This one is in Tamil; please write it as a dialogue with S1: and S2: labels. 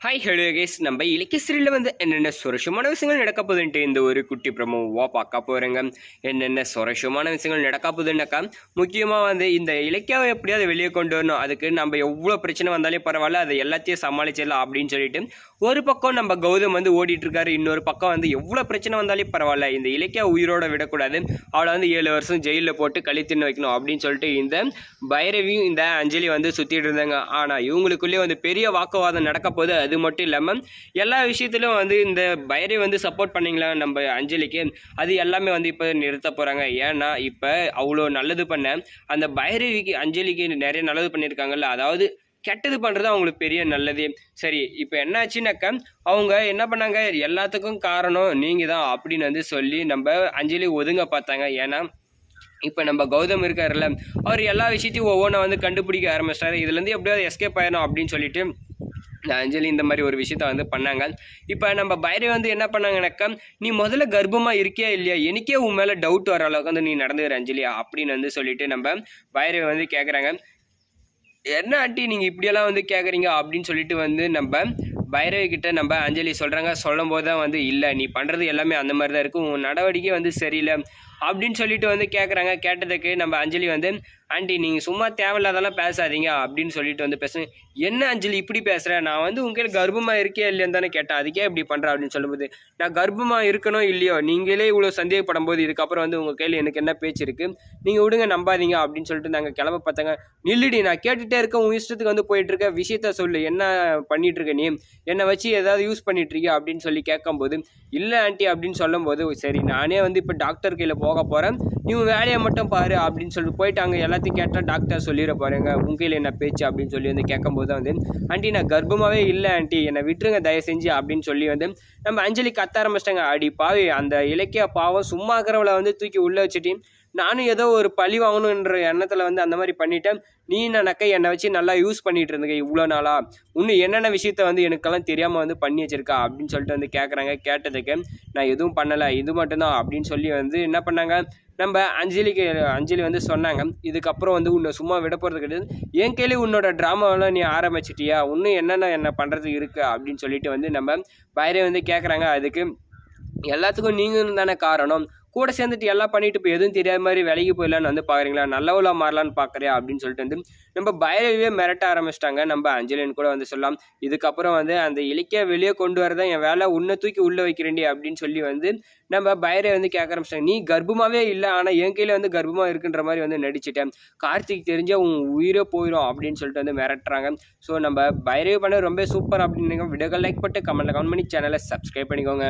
S1: ஹாய் ஹலோ கேஸ் நம்ம இலக்கியஸ்ரீல வந்து என்னென்ன சுரஷமான விஷயங்கள் நடக்க போகுதுன்ட்டு இந்த ஒரு குட்டி ப்ரமோவா பார்க்க போகிறேங்க என்னென்ன சுரஷமான விஷயங்கள் நடக்க போகுதுன்னாக்கா முக்கியமாக வந்து இந்த இலக்கியாவை எப்படியாவது வெளியே கொண்டு வரணும். அதுக்கு நம்ம எவ்வளோ பிரச்சனை வந்தாலே பரவாயில்ல அதை எல்லாத்தையும் சமாளிச்சிடலாம் அப்படின்னு சொல்லிட்டு ஒரு பக்கம் நம்ம கௌதம் வந்து ஓடிட்டுருக்காரு இன்னொரு பக்கம் வந்து எவ்வளோ பிரச்சனை வந்தாலே பரவாயில்ல இந்த இலக்கியா உயிரோட விடக்கூடாது. அவளை வந்து ஏழு வருஷம் ஜெயிலில் போட்டு கழி வைக்கணும் அப்படின்னு சொல்லிட்டு இந்த பைரவியும் இந்த அஞ்சலி வந்து சுற்றிட்டு இருந்தாங்க. ஆனால் இவங்களுக்குள்ளேயே வந்து பெரிய வாக்குவாதம் நடக்க போது அது மட்டும் இல்லாமல் எல்லா விஷயத்திலும் வந்து இந்த பைரவி வந்து சப்போர்ட் பண்ணிங்களா நம்ம அஞ்சலிக்கு? அது எல்லாமே வந்து இப்போ நிறுத்த போகிறாங்க ஏன்னா இப்போ அவ்வளோ நல்லது பண்ண அந்த பைரவிக்கு அஞ்சலிக்கு நிறைய நல்லது பண்ணியிருக்காங்கல்ல அதாவது கெட்டது பண்ணுறது அவங்களுக்கு பெரிய நல்லது. சரி இப்போ என்னாச்சுனாக்கா அவங்க என்ன பண்ணாங்க? எல்லாத்துக்கும் காரணம் நீங்கள் தான் அப்படின்னு வந்து சொல்லி நம்ம அஞ்சலி ஒதுங்க பார்த்தாங்க. ஏன்னா இப்போ நம்ம கௌதம் இருக்காருல்ல அவர் எல்லா விஷயத்தையும் ஒவ்வொன்றா வந்து கண்டுபிடிக்க ஆரம்பிச்சிட்டாரு. இதுலேருந்து எப்படியாவது எஸ்கேப் ஆயிடும் அப்படின்னு சொல்லிட்டு அஞ்சலி இந்த மாதிரி ஒரு விஷயத்த வந்து பண்ணாங்க. இப்போ நம்ம பைரவி வந்து என்ன பண்ணாங்கனாக்கா நீ முதல்ல கர்ப்பமாக இருக்கியா இல்லையா? எனக்கே உன் மேலே டவுட் வர அளவுக்கு வந்து நீ நடந்துக்கிற அஞ்சலி அப்படின்னு வந்து சொல்லிட்டு நம்ம பைரவி வந்து கேட்குறாங்க என்ன ஆட்டி நீங்கள் இப்படியெல்லாம் வந்து கேட்குறீங்க அப்படின்னு சொல்லிட்டு வந்து நம்ம பைரவி கிட்ட நம்ம அஞ்சலி சொல்கிறாங்க சொல்லும் போது தான் வந்து இல்லை நீ பண்ணுறது எல்லாமே அந்த மாதிரி தான் இருக்கும் உன் நடவடிக்கை வந்து சரியில்லை. அப்படின்னு சொல்லிட்டு வந்து கேட்குறாங்க கேட்டதுக்கு நம்ம அஞ்சலி வந்து ஆண்டி நீங்கள் சும்மா தேவையில்லாதெல்லாம் பேசாதீங்க அப்படின்னு சொல்லிட்டு வந்து பேசுங்க என்ன அஞ்சலி இப்படி பேசுகிறேன் நான் வந்து உங்ககிட்ட கர்ப்பமாக இருக்கே இல்லையான்னு தானே கேட்டேன். அதுக்கே இப்படி பண்ணுறேன் அப்படின்னு சொல்லும்போது நான் கர்ப்பமாக இருக்கணும் இல்லையோ நீங்களே இவ்வளோ சந்தேகப்படும் போது இதுக்கப்புறம் வந்து உங்கள் கையில் எனக்கு என்ன பேச்சு இருக்குது நீங்கள் விடுங்க நம்பாதீங்க அப்படின்னு சொல்லிட்டு நாங்கள் கிளம்ப பார்த்தாங்க. நில்லுடி நான் கேட்டுகிட்டே இருக்க உன் இஷ்டத்துக்கு வந்து போயிட்டுருக்க விஷயத்த சொல்லு. என்ன பண்ணிகிட்ருக்க நீ? என்னை வச்சு ஏதாவது யூஸ் பண்ணிகிட்ருக்கியா இருக்கியா? அப்படின்னு சொல்லி கேட்கும்போது இல்லை ஆண்டி அப்படின்னு சொல்லும்போது சரி நானே வந்து இப்போ டாக்டர் கையில் போக போகிறேன் நீ உன் வேலையை மட்டும் பாரு அப்படின்னு சொல்லிட்டு போயிட்டு அங்கே எல்லாத்தையும் கேட்டால் டாக்டர் சொல்லிட பாருங்க உங்க கையில் என்ன பேச்சு அப்படின்னு சொல்லி வந்து கேட்கும்போது வந்து ஆண்டி நான் கர்ப்பமாகவே இல்லை ஆண்டி. என்னை விட்டுருங்க தயவு செஞ்சு அப்படின்னு சொல்லி வந்து நம்ம அஞ்சலி கத்த ஆரம்பிச்சிட்டாங்க. அடி பாவி அந்த இலக்கிய பாவம் சும்மா இருக்கிறவளை வந்து தூக்கி உள்ளே வச்சுட்டு நானும் ஏதோ ஒரு பழி வாங்கணுன்ற எண்ணத்தில் வந்து அந்த மாதிரி பண்ணிட்டேன். நீ நக்கை என்னை வச்சு நல்லா யூஸ் பண்ணிட்டு இருந்தீங்க இவ்வளோ நாளாக இன்னும் என்னென்ன விஷயத்த வந்து எனக்கெல்லாம் தெரியாமல் வந்து பண்ணி வச்சிருக்கா? அப்படின்னு சொல்லிட்டு வந்து கேட்குறாங்க கேட்டதுக்கு நான் எதுவும் பண்ணலை. இது மட்டும்தான் அப்படின்னு சொல்லி வந்து என்ன பண்ணாங்க? நம்ம அஞ்சலிக்கு அஞ்சலி வந்து சொன்னாங்க. இதுக்கப்புறம் வந்து உன்னை சும்மா விட போகிறது கிடையாது. என் கேள்வி உன்னோட ட்ராமாவெல்லாம் நீ ஆரம்பிச்சிட்டியா? இன்னும் என்னென்ன என்ன பண்ணுறது இருக்குது அப்படின்னு சொல்லிட்டு வந்து நம்ம பைரே வந்து கேட்குறாங்க அதுக்கு எல்லாத்துக்கும் நீங்களும் தானே காரணம். கூட சேர்ந்துட்டு எல்லாம் பண்ணிட்டு இப்போ எதுவும் தெரியாத மாதிரி விலைக்கு போயிடலான்னு வந்து பார்க்குறீங்களா நல்லவளா மாறலான்னு பார்க்குறியா அப்படின்னு சொல்லிட்டு வந்து நம்ம பயலவே மிரட்ட ஆரம்பிச்சிட்டாங்க. நம்ம அஞ்சலின்னு கூட வந்து சொல்லலாம். இதுக்கப்புறம் வந்து அந்த இலக்கிய வெளியே கொண்டு வரதான் என் வேலை உன்னை தூக்கி உள்ளே வைக்கிறேன்டி அப்படின்னு சொல்லி வந்து நம்ம பயரை வந்து கேட்க ஆரம்பிச்சிட்டாங்க. நீ கர்ப்பமாகவே இல்லை ஆனால் என் கையில் வந்து கர்ப்பமாக இருக்குன்ற மாதிரி வந்து நடிச்சிட்டேன். கார்த்திக் தெரிஞ்சால் உன் உயிரே போயிடும் அப்படின்னு சொல்லிட்டு வந்து மிரட்டுறாங்க. ஸோ நம்ம பைரவி பண்ண ரொம்ப சூப்பர் அப்படின்னு விடகள் லைக் பண்ணிட்டு கமெண்ட்டில் கமெண்ட் பண்ணி சேனலை சப்ஸ்கிரைப் பண்ணிக்கோங்க.